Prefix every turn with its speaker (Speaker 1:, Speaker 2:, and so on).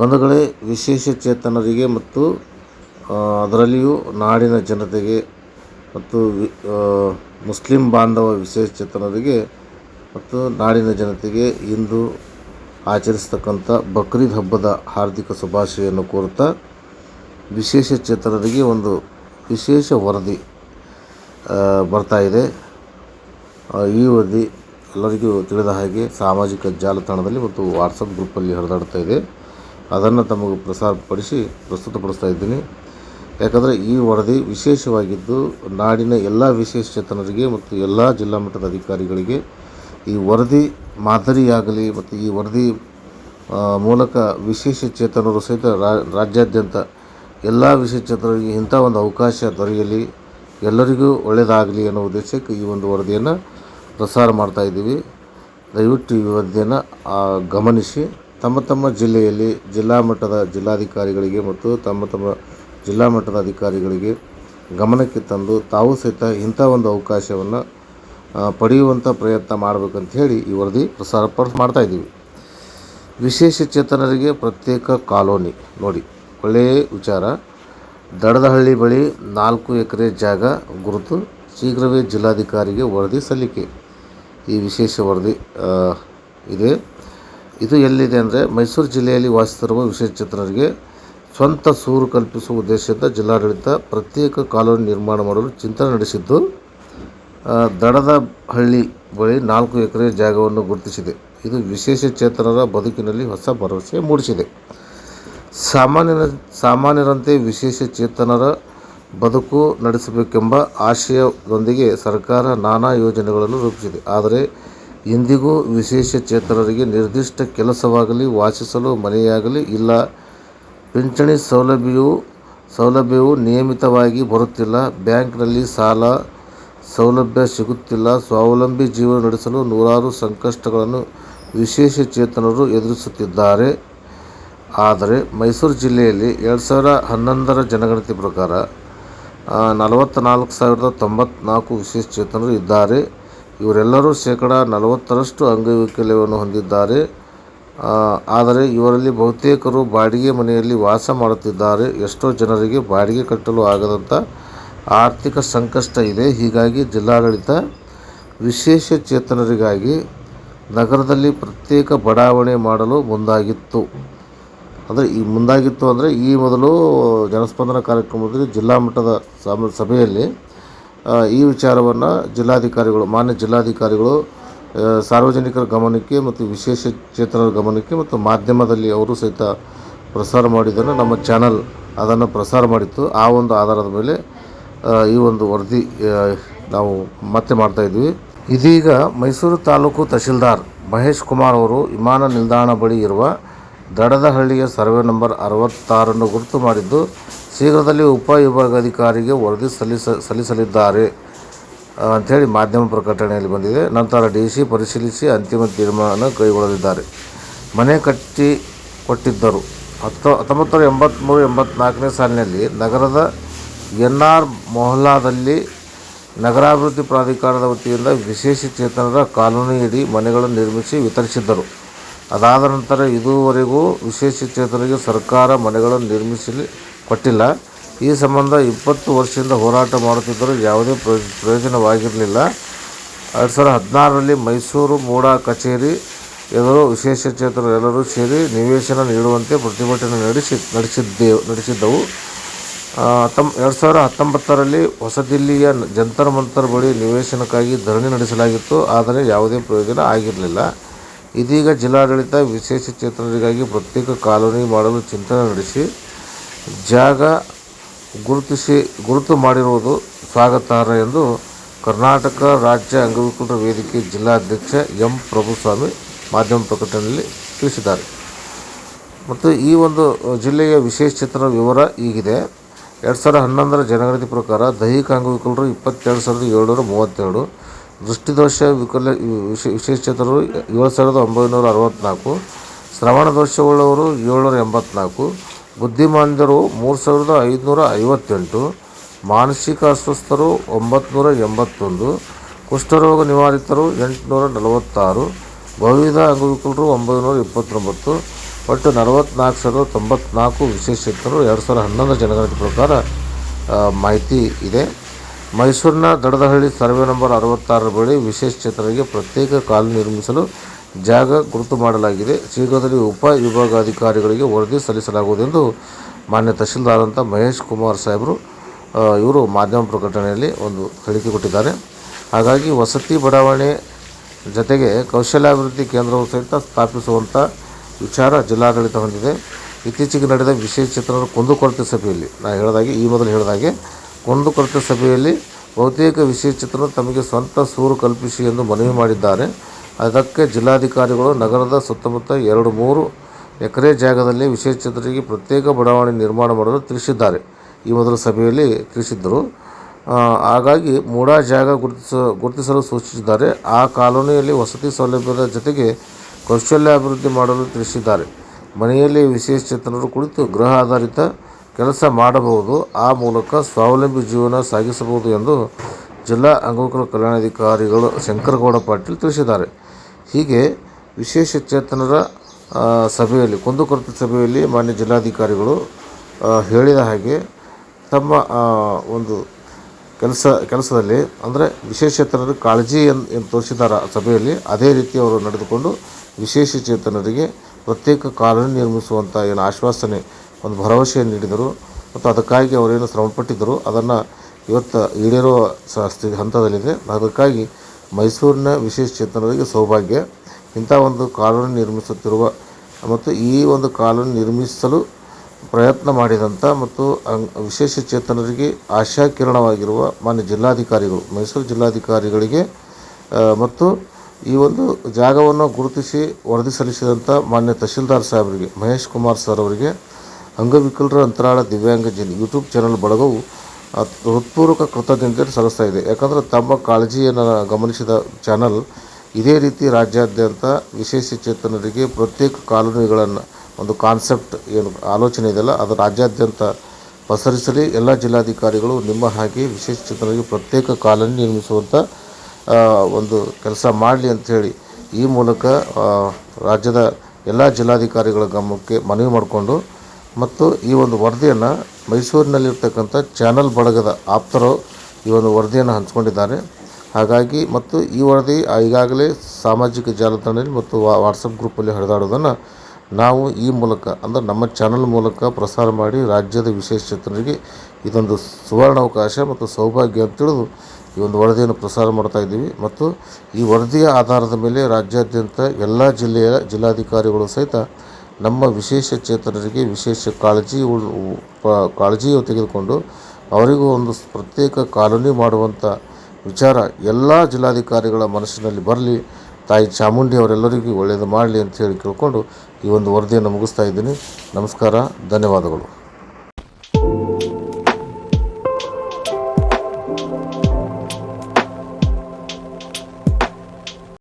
Speaker 1: ಬಂಧುಗಳೇ, ವಿಶೇಷ ಚೇತನರಿಗೆ ಮತ್ತು ಅದರಲ್ಲಿಯೂ ನಾಡಿನ ಜನತೆಗೆ ಮತ್ತು ಮುಸ್ಲಿಂ ಬಾಂಧವ ವಿಶೇಷ ಚೇತನರಿಗೆ ಮತ್ತು ನಾಡಿನ ಜನತೆಗೆ ಇಂದು ಆಚರಿಸ್ತಕ್ಕಂಥ ಬಕ್ರೀದ್ ಹಬ್ಬದ ಹಾರ್ದಿಕ ಶುಭಾಶಯವನ್ನು ಕೋರುತ್ತಾ, ವಿಶೇಷ ಚೇತನರಿಗೆ ಒಂದು ವಿಶೇಷ ವರದಿ ಬರ್ತಾ ಇದೆ. ಈ ವರದಿ ಎಲ್ಲರಿಗೂ ತಿಳಿದ ಹಾಗೆ ಸಾಮಾಜಿಕ ಜಾಲತಾಣದಲ್ಲಿ ಮತ್ತು ವಾಟ್ಸಪ್ ಗ್ರೂಪಲ್ಲಿ ಹರಿದಾಡ್ತಾ ಇದೆ. ಅದನ್ನು ತಮಗೆ ಪ್ರಸಾರಪಡಿಸಿ ಪ್ರಸ್ತುತಪಡಿಸ್ತಾ ಇದ್ದೀನಿ ಯಾಕಂದರೆ ಈ ವರದಿ ವಿಶೇಷವಾಗಿದ್ದು, ನಾಡಿನ ಎಲ್ಲ ವಿಶೇಷ ಚೇತನರಿಗೆ ಮತ್ತು ಎಲ್ಲ ಜಿಲ್ಲಾ ಮಟ್ಟದ ಅಧಿಕಾರಿಗಳಿಗೆ ಈ ವರದಿ ಮಾದರಿಯಾಗಲಿ ಮತ್ತು ಈ ವರದಿ ಮೂಲಕ ವಿಶೇಷ ಚೇತನರು ಸಹಿತ ರಾಜ್ಯಾದ್ಯಂತ ಎಲ್ಲ ವಿಶೇಷ ಚೇತನರಿಗೆ ಇಂಥ ಒಂದು ಅವಕಾಶ ದೊರೆಯಲಿ, ಎಲ್ಲರಿಗೂ ಒಳ್ಳೆಯದಾಗಲಿ ಅನ್ನೋ ಉದ್ದೇಶಕ್ಕೆ ಈ ಒಂದು ವರದಿಯನ್ನು ಪ್ರಸಾರ ಮಾಡ್ತಾ ಇದ್ದೀವಿ ದಯವಿಟ್ಟು ಈ ವರದಿಯನ್ನು ಗಮನಿಸಿ. ತಮ್ಮ ತಮ್ಮ ಜಿಲ್ಲೆಯಲ್ಲಿ ಜಿಲ್ಲಾ ಮಟ್ಟದ ಜಿಲ್ಲಾಧಿಕಾರಿಗಳಿಗೆ ಮತ್ತು ತಮ್ಮ ತಮ್ಮ ಜಿಲ್ಲಾ ಮಟ್ಟದ ಅಧಿಕಾರಿಗಳಿಗೆ ಗಮನಕ್ಕೆ ತಂದು ತಾವು ಸಹಿತ ಇಂಥ ಒಂದು ಅವಕಾಶವನ್ನು ಪಡೆಯುವಂಥ ಪ್ರಯತ್ನ ಮಾಡಬೇಕಂತ ಹೇಳಿ ಈ ವರದಿ ಪ್ರಸಾರ ಮಾಡ್ತಾ ಇದ್ದೀವಿ. ವಿಶೇಷ ಚೇತನರಿಗೆ ಪ್ರತ್ಯೇಕ ಕಾಲೋನಿ, ನೋಡಿ, ಒಳ್ಳೆಯ ವಿಚಾರ. ದಡದಹಳ್ಳಿ ಬಳಿ ನಾಲ್ಕು ಎಕರೆ ಜಾಗ ಗುರುತು, ಶೀಘ್ರವೇ ಜಿಲ್ಲಾಧಿಕಾರಿಗೆ ವರದಿ ಸಲ್ಲಿಕೆ. ಈ ವಿಶೇಷ ವರದಿ ಇದೆ. ಇದು ಎಲ್ಲಿದೆ ಅಂದರೆ ಮೈಸೂರು ಜಿಲ್ಲೆಯಲ್ಲಿ ವಾಸಿಸುತ್ತಿರುವ ವಿಶೇಷಚೇತನರಿಗೆ ಸ್ವಂತ ಸೂರು ಕಲ್ಪಿಸುವ ಉದ್ದೇಶದಿಂದ ಜಿಲ್ಲಾಡಳಿತ ಪ್ರತ್ಯೇಕ ಕಾಲೋನಿ ನಿರ್ಮಾಣ ಮಾಡಲು ಚಿಂತನೆ ನಡೆಸಿದ್ದು ದಡದ ಹಳ್ಳಿ ಬಳಿ ನಾಲ್ಕು ಎಕರೆ ಜಾಗವನ್ನು ಗುರುತಿಸಿದೆ. ಇದು ವಿಶೇಷ ಚೇತನರ ಬದುಕಿನಲ್ಲಿ ಹೊಸ ಭರವಸೆ ಮೂಡಿಸಿದೆ. ಸಾಮಾನ್ಯನ, ಸಾಮಾನ್ಯರಂತೆ ವಿಶೇಷ ಚೇತನರ ಬದುಕು ನಡೆಸಬೇಕೆಂಬ ಆಶಯದೊಂದಿಗೆ ಸರ್ಕಾರ ನಾನಾ ಯೋಜನೆಗಳನ್ನು ರೂಪಿಸಿದೆ. ಆದರೆ ಇಂದಿಗೂ ವಿಶೇಷ ಚೇತನರಿಗೆ ನಿರ್ದಿಷ್ಟ ಕೆಲಸವಾಗಲಿ, ವಾಸಿಸಲು ಮನೆಯಾಗಲಿ ಇಲ್ಲ. ಪಿಂಚಣಿ ಸೌಲಭ್ಯವು ಸೌಲಭ್ಯವು ನಿಯಮಿತವಾಗಿ ಬರುತ್ತಿಲ್ಲ. ಬ್ಯಾಂಕ್ನಲ್ಲಿ ಸಾಲ, ಸೌಲಭ್ಯ ಸಿಗುತ್ತಿಲ್ಲ. ಸ್ವಾವಲಂಬಿ ಜೀವನ ನಡೆಸಲು ನೂರಾರು ಸಂಕಷ್ಟಗಳನ್ನು ವಿಶೇಷ ಚೇತನರು ಎದುರಿಸುತ್ತಿದ್ದಾರೆ. ಆದರೆ ಮೈಸೂರು ಜಿಲ್ಲೆಯಲ್ಲಿ ಎರಡು ಸಾವಿರ ಹನ್ನೊಂದರ ಜನಗಣತಿ ಪ್ರಕಾರ ನಲವತ್ತ್ನಾಲ್ಕು ಸಾವಿರದ ತೊಂಬತ್ನಾಲ್ಕು ವಿಶೇಷ ಚೇತನರು ಇದ್ದಾರೆ. ಇವರೆಲ್ಲರೂ ಶೇಕಡ ನಲವತ್ತರಷ್ಟು ಅಂಗವೈಕಲ್ಯವನ್ನು ಹೊಂದಿದ್ದಾರೆ. ಆದರೆ ಇವರಲ್ಲಿ ಬಹುತೇಕರು ಬಾಡಿಗೆ ಮನೆಯಲ್ಲಿ ವಾಸ ಮಾಡುತ್ತಿದ್ದಾರೆ. ಎಷ್ಟೋ ಜನರಿಗೆ ಬಾಡಿಗೆ ಕಟ್ಟಲು ಆಗದಂಥ ಆರ್ಥಿಕ ಸಂಕಷ್ಟ ಇದೆ. ಹೀಗಾಗಿ ಜಿಲ್ಲಾಡಳಿತ ವಿಶೇಷ ಚೇತನರಿಗಾಗಿ ನಗರದಲ್ಲಿ ಪ್ರತ್ಯೇಕ ಬಡಾವಣೆ ಮಾಡಲು ಮುಂದಾಗಿತ್ತು. ಅಂದರೆ ಈ ಮುಂದಾಗಿತ್ತು ಅಂದರೆ ಈ ಮೊದಲು ಜನಸ್ಪಂದನ ಕಾರ್ಯಕ್ರಮದಲ್ಲಿ ಜಿಲ್ಲಾ ಮಟ್ಟದ ಸಭೆಯಲ್ಲಿ ಈ ವಿಚಾರವನ್ನು ಜಿಲ್ಲಾಧಿಕಾರಿಗಳು, ಮಾನ್ಯ ಜಿಲ್ಲಾಧಿಕಾರಿಗಳು ಸಾರ್ವಜನಿಕರ ಗಮನಕ್ಕೆ ಮತ್ತು ವಿಶೇಷ ಚೇತನರ ಗಮನಕ್ಕೆ ಮತ್ತು ಮಾಧ್ಯಮದಲ್ಲಿ ಅವರು ಸಹಿತ ಪ್ರಸಾರ ಮಾಡಿದ್ದನ್ನು ನಮ್ಮ ಚಾನಲ್ ಅದನ್ನು ಪ್ರಸಾರ ಮಾಡಿತ್ತು. ಆ ಒಂದು ಆಧಾರದ ಮೇಲೆ ಈ ಒಂದು ವರದಿ ನಾವು ಮತ್ತೆ ಮಾಡ್ತಾಯಿದ್ವಿ ಇದೀಗ ಮೈಸೂರು ತಾಲೂಕು ತಹಶೀಲ್ದಾರ್ ಮಹೇಶ್ ಕುಮಾರ್ ಅವರು ವಿಮಾನ ನಿಲ್ದಾಣ ಬಳಿ ಇರುವ ದಡದಹಳ್ಳಿಯ ಸರ್ವೆ ನಂಬರ್ ಅರವತ್ತಾರನ್ನು ಗುರುತು ಮಾಡಿದ್ದು ಶೀಘ್ರದಲ್ಲಿ ಉಪವಿಭಾಗಾಧಿಕಾರಿಗೆ ವರದಿ ಸಲ್ಲಿಸ, ಸಲ್ಲಿಸಲಿದ್ದಾರೆ ಅಂಥೇಳಿ ಮಾಧ್ಯಮ ಪ್ರಕಟಣೆಯಲ್ಲಿ ಬಂದಿದೆ. ನಂತರ ಡಿ ಸಿ ಪರಿಶೀಲಿಸಿ ಅಂತಿಮ ತೀರ್ಮಾನ ಕೈಗೊಳ್ಳಲಿದ್ದಾರೆ. ಮನೆ ಕಟ್ಟಿ ಕೊಟ್ಟಿದ್ದರು. ಹತ್ತು ಹತ್ತೊಂಬತ್ತು ಎಂಬತ್ತ್ಮೂರು ಎಂಬತ್ನಾಲ್ಕನೇ ಸಾಲಿನಲ್ಲಿ ನಗರದ ಎನ್ ಆರ್ ಮೊಹಲ್ಲಾದಲ್ಲಿ ನಗರಾಭಿವೃದ್ಧಿ ಪ್ರಾಧಿಕಾರದ ವತಿಯಿಂದ ವಿಶೇಷ ಚೇತನದ ಕಾನೂನಿಯಡಿ ಮನೆಗಳನ್ನು ನಿರ್ಮಿಸಿ ವಿತರಿಸಿದ್ದರು. ಅದಾದ ನಂತರ ಇದುವರೆಗೂ ವಿಶೇಷ ಚೇತನಿಗೆ ಸರ್ಕಾರ ಮನೆಗಳನ್ನು ನಿರ್ಮಿಸಲಿ ಕೊಟ್ಟಿಲ್ಲ. ಈ ಸಂಬಂಧ ಇಪ್ಪತ್ತು ವರ್ಷದಿಂದ ಹೋರಾಟ ಮಾಡುತ್ತಿದ್ದರೂ ಯಾವುದೇ ಪ್ರಯೋ, ಪ್ರಯೋಜನವಾಗಿರಲಿಲ್ಲ. ಎರಡು ಸಾವಿರದ ಹದಿನಾರರಲ್ಲಿ ಮೈಸೂರು ಮೂಡಾ ಕಚೇರಿ ಎದುರು ವಿಶೇಷ ಚೇತನರೆಲ್ಲರೂ ಸೇರಿ ನಿವೇಶನ ನೀಡುವಂತೆ ಪ್ರತಿಭಟನೆ ನಡೆಸಿ ನಡೆಸಿದ್ದೇ ನಡೆಸಿದ್ದವು. ತಮ್ಮ ಎರಡು ಸಾವಿರ ಹತ್ತೊಂಬತ್ತರಲ್ಲಿ ಹೊಸದಿಲ್ಲಿಯ ಜಂತರ್ ಮಂತರ್ ಬಳಿ ನಿವೇಶನಕ್ಕಾಗಿ ಧರಣಿ ನಡೆಸಲಾಗಿತ್ತು. ಆದರೆ ಯಾವುದೇ ಪ್ರಯೋಜನ ಆಗಿರಲಿಲ್ಲ. ಇದೀಗ ಜಿಲ್ಲಾಡಳಿತ ವಿಶೇಷ ಚೇತನರಿಗಾಗಿ ಪ್ರತ್ಯೇಕ ಕಾಲೋನಿ ಮಾಡಲು ಚಿಂತನೆ ನಡೆಸಿ ಜಾಗ ಗುರುತಿಸಿ, ಗುರುತು ಮಾಡಿರುವುದು ಸ್ವಾಗತಾರ್ಹ ಎಂದು ಕರ್ನಾಟಕ ರಾಜ್ಯ ಅಂಗವಿಕಲರ ವೇದಿಕೆ ಜಿಲ್ಲಾಧ್ಯಕ್ಷ ಎಂ. ಪ್ರಭುಸ್ವಾಮಿ ಮಾಧ್ಯಮ ಪ್ರಕಟಣೆಯಲ್ಲಿ ತಿಳಿಸಿದ್ದಾರೆ. ಮತ್ತು ಈ ಒಂದು ಜಿಲ್ಲೆಯ ವಿಶೇಷ ವಿವರ ಈಗಿದೆ. ಎರಡು ಸಾವಿರದ ಹನ್ನೊಂದರ ಜನಗಣತಿ ಪ್ರಕಾರ ದೈಹಿಕ ಅಂಗವಿಕಲರು ಇಪ್ಪತ್ತೆರಡು ಸಾವಿರದ ಏಳ್ನೂರ ಮೂವತ್ತೆರಡು, ದೃಷ್ಟಿದೋಷ ವಿಕಲ ವಿಶೇ- ವಿಶೇಷಚೇತನರು ಏಳು ಸಾವಿರದ ಒಂಬೈನೂರ ಅರವತ್ತ್ನಾಲ್ಕು ಶ್ರವಣ ದೋಷವುಳ್ಳವರು ಏಳ್ನೂರ ಎಂಬತ್ನಾಲ್ಕು ಬುದ್ಧಿಮಾಂದ್ಯರು ಮೂರು ಸಾವಿರದ ಐದುನೂರ ಐವತ್ತೆಂಟು, ಮಾನಸಿಕ ಅಸ್ವಸ್ಥರು ಒಂಬತ್ನೂರ ಎಂಬತ್ತೊಂದು, ಕುಷ್ಠರೋಗ ನಿವಾರಿತರು ಎಂಟುನೂರ ನಲವತ್ತಾರು ಬಹುವಿಧ ಅಂಗವಿಕಲರು ಒಂಬೈನೂರ ಇಪ್ಪತ್ತೊಂಬತ್ತು, ಒಟ್ಟು ನಲವತ್ತ್ನಾಲ್ಕು ಸಾವಿರದ ತೊಂಬತ್ನಾಲ್ಕು ವಿಶೇಷಜ್ಞರು ಎರಡು ಸಾವಿರದ ಹನ್ನೊಂದು ಜನಗಣತಿ ಪ್ರಕಾರ ಮಾಹಿತಿ ಇದೆ. ಮೈಸೂರಿನ ದಡದಹಳ್ಳಿ ಸರ್ವೆ ನಂಬರ್ ಅರವತ್ತಾರರ ಬಳಿ ವಿಶೇಷಚೇತನರಿಗೆ ಪ್ರತ್ಯೇಕ ಕಾಲು ನಿರ್ಮಿಸಲು ಜಾಗ ಗುರುತು ಮಾಡಲಾಗಿದೆ. ಶೀಘ್ರದಲ್ಲಿ ಉಪ ವಿಭಾಗಾಧಿಕಾರಿಗಳಿಗೆ ವರದಿ ಸಲ್ಲಿಸಲಾಗುವುದೆಂದು ಮಾನ್ಯ ತಹಶೀಲ್ದಾರ್ ಅಂತ ಮಹೇಶ್ ಕುಮಾರ್ ಸಾಹೇಬರು ಇವರು ಮಾಧ್ಯಮ ಪ್ರಕಟಣೆಯಲ್ಲಿ ಒಂದು ಹೇಳಿಕೆ ಕೊಟ್ಟಿದ್ದಾರೆ. ಹಾಗಾಗಿ ವಸತಿ ಬಡಾವಣೆ ಜೊತೆಗೆ ಕೌಶಲ್ಯಾಭಿವೃದ್ಧಿ ಕೇಂದ್ರವು ಸಹಿತ ಸ್ಥಾಪಿಸುವಂಥ ವಿಚಾರ ಜಿಲ್ಲಾಡಳಿತ ಹೊಂದಿದೆ. ಇತ್ತೀಚೆಗೆ ನಡೆದ ವಿಶೇಷ ಚಿತ್ರಣ ಕುಂದುಕೊರತೆ ಸಭೆಯಲ್ಲಿ ನಾನು ಹೇಳಿದಾಗೆ ಈ ಮೊದಲು ಹೇಳಿದಾಗೆ ಕುಂದುಕೊರತೆ ಸಭೆಯಲ್ಲಿ ಬಹುತೇಕ ವಿಶೇಷ ವಿಶೇಷಚೇತನರು ತಮಗೆ ಸ್ವಂತ ಸೂರು ಕಲ್ಪಿಸಿ ಎಂದು ಮನವಿ ಮಾಡಿದ್ದಾರೆ. ಅದಕ್ಕೆ ಜಿಲ್ಲಾಧಿಕಾರಿಗಳು ನಗರದ ಸುತ್ತಮುತ್ತ ಎರಡು ಮೂರು ಎಕರೆ ಜಾಗದಲ್ಲಿ ವಿಶೇಷಚೇತನರಿಗೆ ಪ್ರತ್ಯೇಕ ಬಡಾವಣೆ ನಿರ್ಮಾಣ ಮಾಡಲು ತಿಳಿಸಿದ್ದಾರೆ. ಈ ಮೊದಲ ಸಭೆಯಲ್ಲಿ ತಿಳಿಸಿದ್ದರು. ಹಾಗಾಗಿ ಮೂಡಾ ಜಾಗ ಗುರುತಿಸ, ಗುರುತಿಸಲು ಸೂಚಿಸಿದ್ದಾರೆ. ಆ ಕಾಲೋನಿಯಲ್ಲಿ ವಸತಿ ಸೌಲಭ್ಯದ ಜೊತೆಗೆ ಕೌಶಲ್ಯಾಭಿವೃದ್ಧಿ ಮಾಡಲು ತಿಳಿಸಿದ್ದಾರೆ. ಮನೆಯಲ್ಲಿ ವಿಶೇಷಚೇತನರು ಕುಳಿತು ಗೃಹ ಆಧಾರಿತ ಕೆಲಸ ಮಾಡಬಹುದು. ಆ ಮೂಲಕ ಸ್ವಾವಲಂಬಿ ಜೀವನ ಸಾಗಿಸಬಹುದು ಎಂದು ಜಿಲ್ಲಾ ಅಂಗವಿಕಲ ಕಲ್ಯಾಣಾಧಿಕಾರಿಗಳು ಶಂಕರಗೌಡ ಪಾಟೀಲ್ ತಿಳಿಸಿದ್ದಾರೆ. ಹೀಗೆ ವಿಶೇಷ ಚೇತನರ ಸಭೆಯಲ್ಲಿ, ಕುಂದುಕೊರತೆ ಸಭೆಯಲ್ಲಿ ಮಾನ್ಯ ಜಿಲ್ಲಾಧಿಕಾರಿಗಳು ಹೇಳಿದ ಹಾಗೆ ತಮ್ಮ ಒಂದು ಕೆಲಸ, ಕೆಲಸದಲ್ಲಿ, ಅಂದರೆ ವಿಶೇಷಚೇತನರ ಕಾಳಜಿ ಎಂದು ತೋರಿಸಿದ್ದಾರೆ ಸಭೆಯಲ್ಲಿ, ಅದೇ ರೀತಿ ಅವರು ನಡೆದುಕೊಂಡು ವಿಶೇಷ ಚೇತನರಿಗೆ ಪ್ರತ್ಯೇಕ ಕಾಲೋನಿ ನಿರ್ಮಿಸುವಂಥ ಏನು ಆಶ್ವಾಸನೆ, ಒಂದು ಭರವಸೆಯನ್ನು ನೀಡಿದರು. ಮತ್ತು ಅದಕ್ಕಾಗಿ ಅವರೇನು ಶ್ರಮಪಟ್ಟಿದ್ದರು, ಅದನ್ನು ಇವತ್ತು ಈಡೇರುವ ಸ್ಥಿತಿ ಹಂತದಲ್ಲಿದೆ. ಅದಕ್ಕಾಗಿ ಮೈಸೂರಿನ ವಿಶೇಷ ಚೇತನರಿಗೆ ಸೌಭಾಗ್ಯ. ಇಂಥ ಒಂದು ಕಾಲೋನಿ ನಿರ್ಮಿಸುತ್ತಿರುವ ಮತ್ತು ಈ ಒಂದು ಕಾಲೋನಿ ನಿರ್ಮಿಸಲು ಪ್ರಯತ್ನ ಮಾಡಿದಂಥ ಮತ್ತು ವಿಶೇಷಚೇತನರಿಗೆ ವಿಶೇಷ ಚೇತನರಿಗೆ ಆಶಾಕಿರಣವಾಗಿರುವ ಮಾನ್ಯ ಜಿಲ್ಲಾಧಿಕಾರಿಗಳು, ಮೈಸೂರು ಜಿಲ್ಲಾಧಿಕಾರಿಗಳಿಗೆ ಮತ್ತು ಈ ಒಂದು ಜಾಗವನ್ನು ಗುರುತಿಸಿ ವರದಿ ಸಲ್ಲಿಸಿದಂಥ ಮಾನ್ಯ ತಹಶೀಲ್ದಾರ್ ಸಾಹೇಬರಿಗೆ, ಮಹೇಶ್ ಕುಮಾರ್ ಸರ್ ಅವರಿಗೆ, ಅಂಗವಿಕಲರ ಅಂತರಾಳ ದಿವ್ಯಾಂಗಜನ ಯೂಟ್ಯೂಬ್ ಚಾನಲ್ ಬಳಗವು ಹೃತ್ಪೂರ್ವಕ ಕೃತಜ್ಞತೆ ಸಲ್ಲಿಸ್ತಾ ಇದೆ. ಯಾಕಂದರೆ ತಮ್ಮ ಕಾಳಜಿಯನ್ನು ಗಮನಿಸಿದ ಚಾನಲ್ ಇದೇ ರೀತಿ ರಾಜ್ಯಾದ್ಯಂತ ವಿಶೇಷ ಚೇತನರಿಗೆ ಪ್ರತ್ಯೇಕ ಕಾಲೋನಿಗಳನ್ನು, ಒಂದು ಕಾನ್ಸೆಪ್ಟ್ ಏನು ಆಲೋಚನೆ ಇದೆಯಲ್ಲ, ಅದು ರಾಜ್ಯಾದ್ಯಂತ ಪಸರಿಸಲಿ. ಎಲ್ಲ ಜಿಲ್ಲಾಧಿಕಾರಿಗಳು ನಿಮ್ಮ ಹಾಗೆ ವಿಶೇಷ ಚೇತನರಿಗೆ ಪ್ರತ್ಯೇಕ ಕಾಲೋನಿ ನಿರ್ಮಿಸುವಂಥ ಒಂದು ಕೆಲಸ ಮಾಡಲಿ ಅಂಥೇಳಿ ಈ ಮೂಲಕ ರಾಜ್ಯದ ಎಲ್ಲ ಜಿಲ್ಲಾಧಿಕಾರಿಗಳ ಗಮನಕ್ಕೆ ಮನವಿ ಮಾಡಿಕೊಂಡು, ಮತ್ತು ಈ ಒಂದು ವರದಿಯನ್ನು ಮೈಸೂರಿನಲ್ಲಿರ್ತಕ್ಕಂಥ ಚಾನಲ್ ಬಳಗದ ಆಪ್ತರು ಈ ಒಂದು ವರದಿಯನ್ನು ಹಂಚ್ಕೊಂಡಿದ್ದಾರೆ. ಹಾಗಾಗಿ ಮತ್ತು ಈ ವರದಿ ಈಗಾಗಲೇ ಸಾಮಾಜಿಕ ಜಾಲತಾಣದಲ್ಲಿ ಮತ್ತು ವಾಟ್ಸಪ್ ಗ್ರೂಪಲ್ಲಿ ಹರಿದಾಡೋದನ್ನು ನಾವು ಈ ಮೂಲಕ, ಅಂದರೆ ನಮ್ಮ ಚಾನಲ್ ಮೂಲಕ ಪ್ರಸಾರ ಮಾಡಿ ರಾಜ್ಯದ ವಿಶೇಷ ಚೇತನರಿಗೆ ಇದೊಂದು ಸುವರ್ಣಾವಕಾಶ ಮತ್ತು ಸೌಭಾಗ್ಯ ಅಂತ ತಿಳಿದು ಈ ಒಂದು ವರದಿಯನ್ನು ಪ್ರಸಾರ ಮಾಡ್ತಾ ಇದ್ದೀವಿ. ಮತ್ತು ಈ ವರದಿಯ ಆಧಾರದ ಮೇಲೆ ರಾಜ್ಯಾದ್ಯಂತ ಎಲ್ಲ ಜಿಲ್ಲೆಯ ಜಿಲ್ಲಾಧಿಕಾರಿಗಳು ಸಹಿತ ನಮ್ಮ ವಿಶೇಷ ಚೇತನರಿಗೆ ವಿಶೇಷ ಕಾಳಜಿ ಕಾಳಜಿಯು ತೆಗೆದುಕೊಂಡು ಅವರಿಗೂ ಒಂದು ಪ್ರತ್ಯೇಕ ಕಾಲೋನಿ ಮಾಡುವಂಥ ವಿಚಾರ ಎಲ್ಲ ಜಿಲ್ಲಾಧಿಕಾರಿಗಳ ಮನಸ್ಸಿನಲ್ಲಿ ಬರಲಿ. ತಾಯಿ ಚಾಮುಂಡಿ ಅವರೆಲ್ಲರಿಗೂ ಒಳ್ಳೆಯದು ಮಾಡಲಿ ಅಂತ ಹೇಳಿ ಕೇಳಿಕೊಂಡು ಈ ಒಂದು ವರದಿಯನ್ನು ಮುಗಿಸ್ತಾ ಇದ್ದೀನಿ. ನಮಸ್ಕಾರ, ಧನ್ಯವಾದಗಳು.